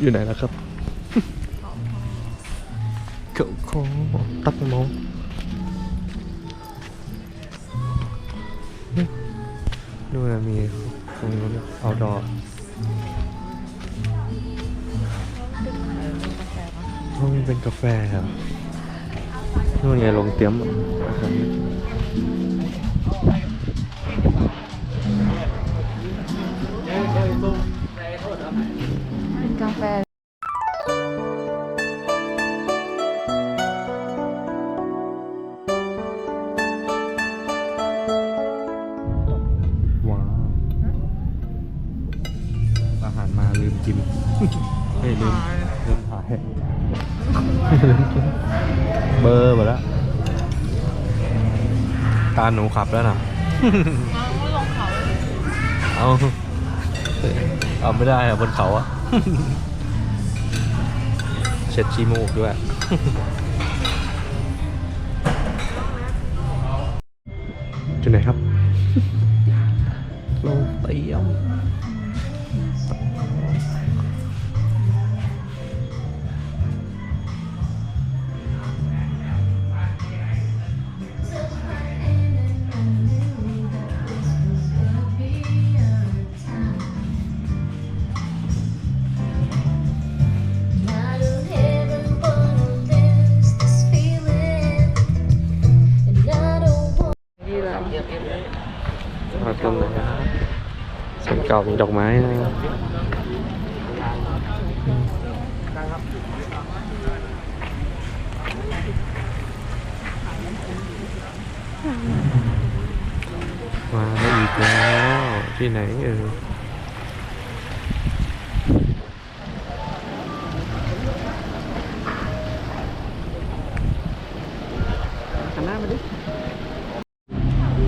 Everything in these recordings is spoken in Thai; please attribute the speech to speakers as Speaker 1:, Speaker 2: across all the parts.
Speaker 1: อยู่ไหนแล้วครับเขาคอตักมองนู่นนะมีตรงนู้นเอาดอห้องเป็นกาแฟครับนู่นไงลงเตรียม
Speaker 2: เป็นกาแฟ
Speaker 1: ว้าว อาหารมาลืมกินเฮ้ยลืมลืมถ่ายลืมกินเบอร์หมดแล้ว ตาหนูขับแล้วนะ เอาเอา ไม่ได้อะบนเขาอะเช็ดชีมูกด้วยจุดไหนครับลงเตียม ก่ามีดอกไม้นะมาอีกแล้วที่ไหนเออหันหน้ามาดิ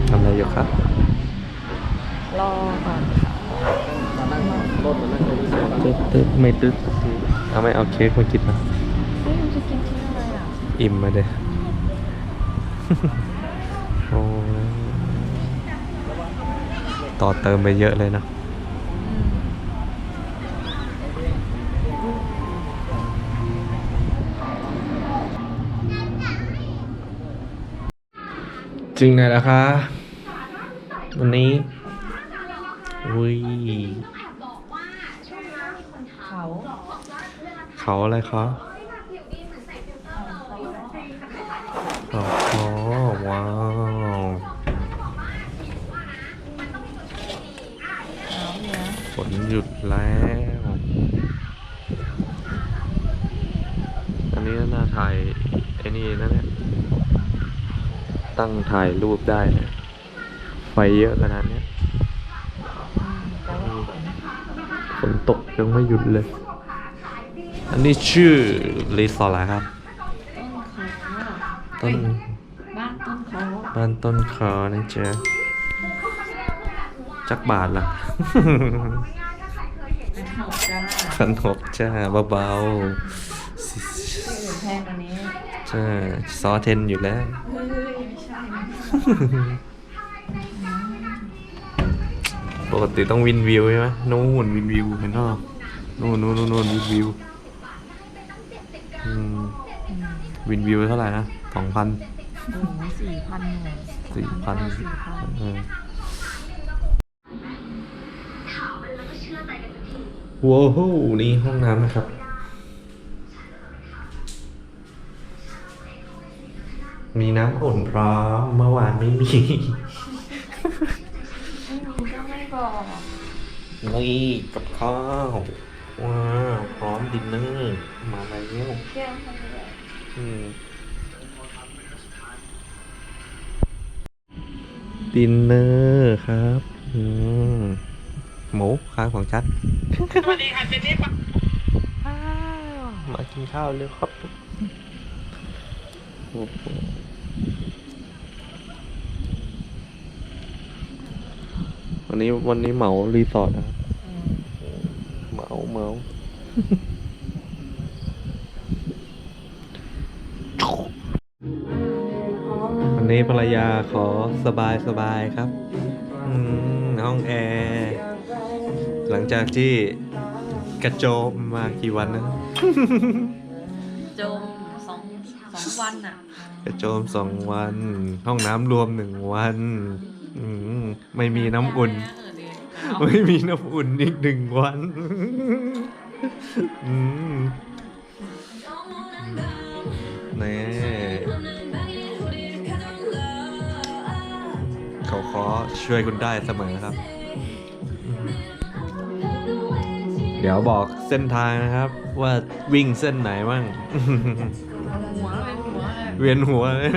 Speaker 1: ทำอะไรอยู่ครับ
Speaker 2: รอก่อน
Speaker 1: ตึ๊ดตึ๊ดไม่ตึ๊ดสักทีเอาไม่เอาเค้กมากินนะ
Speaker 2: เฮ้ยมันจะกินที่อะไรอะ
Speaker 1: อิ่มมาเลยโอ้ต่อเติมไปเยอะเลยเนอะจึงไหนล่ะคะ วันนี้อุ้ย
Speaker 2: เขา
Speaker 1: เขาอะไรคะอ๋อว้าว
Speaker 2: เขาเนี่ย
Speaker 1: ฝนหยุดแล้ว อันนี้น่าถ่ายไอ้นี่นะเนี่ย ตั้งถ่ายรูปได้เนี่ยไฟเยอะขนาดเนี้ย
Speaker 2: อืมแต่ว่าฝน
Speaker 1: ฝนตกยังไม่หยุดเลย อันนี้ชื่อรีสอร์ทอะไรครับ
Speaker 2: ต้นเขา
Speaker 1: ต้น
Speaker 2: บ้านต้นเขา
Speaker 1: บ้านต้นคอนะจ๊ะจักบาทล่ะ
Speaker 2: เป็นหกจ้า
Speaker 1: ขนมจ้าเบา
Speaker 2: ที่อื่นแพงกว่านี้
Speaker 1: ๆจ้าซอเทนอยู่แล้ว
Speaker 2: เฮ้ยไม่ใช่
Speaker 1: ปกติต้องวินวิวใช่ไหมนู่นวินวิวเห็นป่ะนู่นนู่นนู่นนู่นวินวิว วินวิวเท่าไหร่นะสองพัน
Speaker 2: โอ้โหสี่พันเนี่ย
Speaker 1: สี่พัน
Speaker 2: สี่พัน
Speaker 1: เออว้าวนี่ห้องน้ำนะครับ มีน้ำอุ่นพร้อมเมื่อวานไม่มี
Speaker 2: ไม่มีก็ไม่บอก
Speaker 1: นี่กับข้าวว้าวพร้อมดินเนอร์มาแล้ว
Speaker 2: แก้วเขาเลย
Speaker 1: อืม ดินเนอร์ครับ อืมหมูค้างของชัด
Speaker 3: สวัสดีค่ะเจนนี่ปะ
Speaker 1: มากินข้าวเร็วครับวันนี้วันนี้เหมารีสอร์ทนะครับเหมาเหมา นนี้ภรรยาขอสบายสบายครับอืมห้องแอร์หลังจากที่กระโจมมากี่วันนะ
Speaker 2: โจมสองสองวันอะ
Speaker 1: กระโจมสองวัน ห้องน้ำรวมหนึ่งวันอืมไม่มีน้ำอุ่น
Speaker 2: เออดีเอา
Speaker 1: ไม่มีน้ำอุ่นอีกหนึ่งวันอืมนี่ เขาขอช่วยคุณได้เสมอครับ เดี๋ยวบอกเส้นทางนะครับ ว่าวิ่งเส้นไหนบ้าง
Speaker 2: หัวเป็นหัวเลย
Speaker 1: เวียนหัวเลย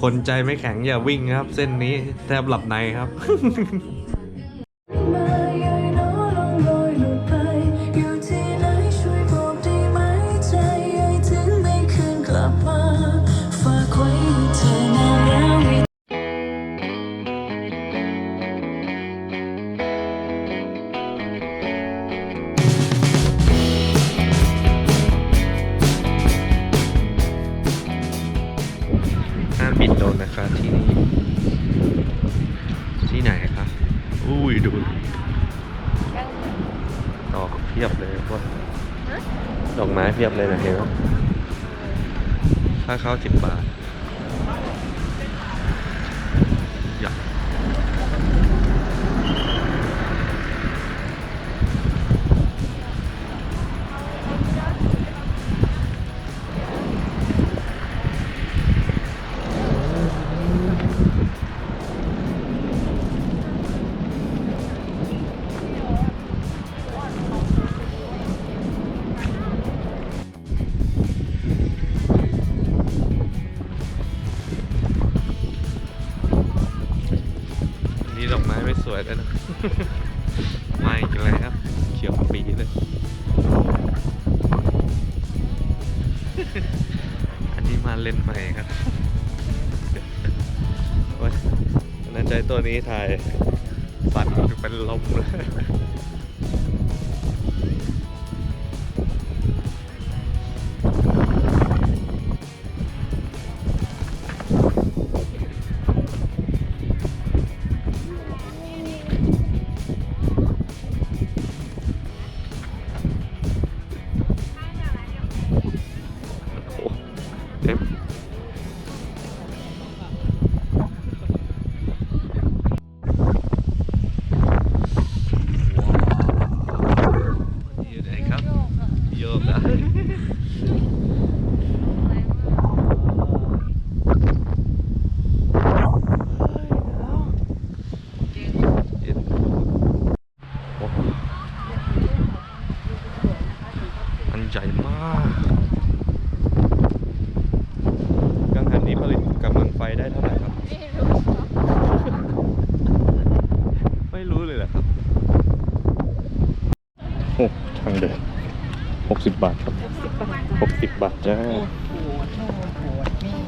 Speaker 1: คนใจไม่แข็งอย่าวิ่งครับ เส้นนี้แทบหลับในครับ
Speaker 4: เพี
Speaker 1: ยบเลยนะเห็นไหมค่าเข้าสิบบาท สวยแล้วนะไม่อีกแล้วเขียวปีเลยอันนี้มาเล่นใหม่ครับวันนั้นใจตัวนี้ถ่ายสั่นเป็นลมเลย โอ้ทางเดินหกสิบบาทครับหกสิบบาทจ้า
Speaker 2: โหดโหดโหดนี่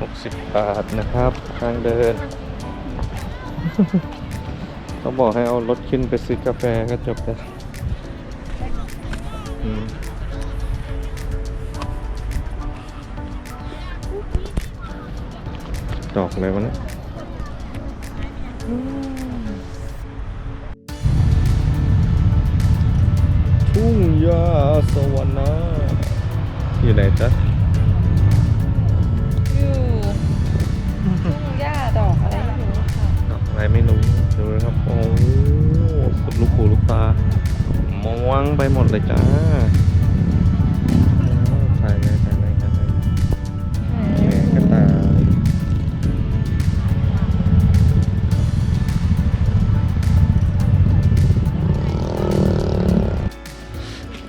Speaker 1: หกสิบบาทนะครับทางเดิน เขาบอกให้เอารถขึ้นไปซื้อกาแฟก็จบแล้วอืม ดอกอะไรวะเนี่ยทุ่งหญ้าสวรรค์อยู่ไหนจ๊ะ
Speaker 2: อยู่ทุ่งหญ้าดอกอะไรไม่รู้ค่ะ
Speaker 1: ดอกอะไรไม่รู้ดูนะครับ โอ้โหสุดลูกหูลูกตา มองไปหมดเลยจ้าถ่ายเลยถ่ายเลยถ่ายเลยแม่กระต่าย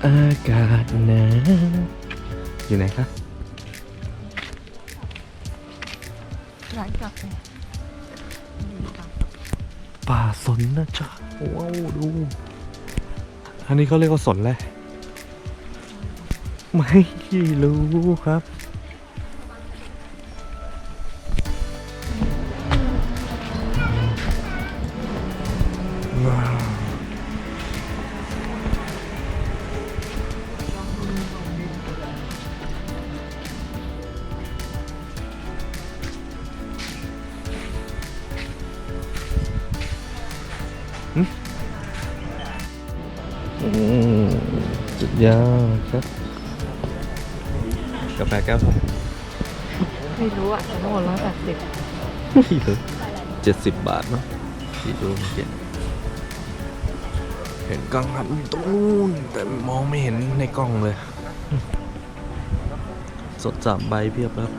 Speaker 1: อากาศหนาวอยู่ไหนคะ
Speaker 2: ร้านกาแฟอยู่กาแฟ
Speaker 1: ป่าสนนะจ๊ะว้าวดู อันนี้เขาเรียกว่าสนแหละไม่รู้ครับ Hmm? สุดยอดครับ กาแฟแก้วเท่าไหร่
Speaker 2: ไม่รู้อะแต่ทั้งหมดร้อยแปดสิบ
Speaker 1: ไม่รู้เจ็ดสิบบาทเนาะที่ดูเมื่อกี้เห็นกังหันอยู่ตรงนู้นแต่มองไม่เห็นในกล้องเลย สดสามใบเพียบแล้ว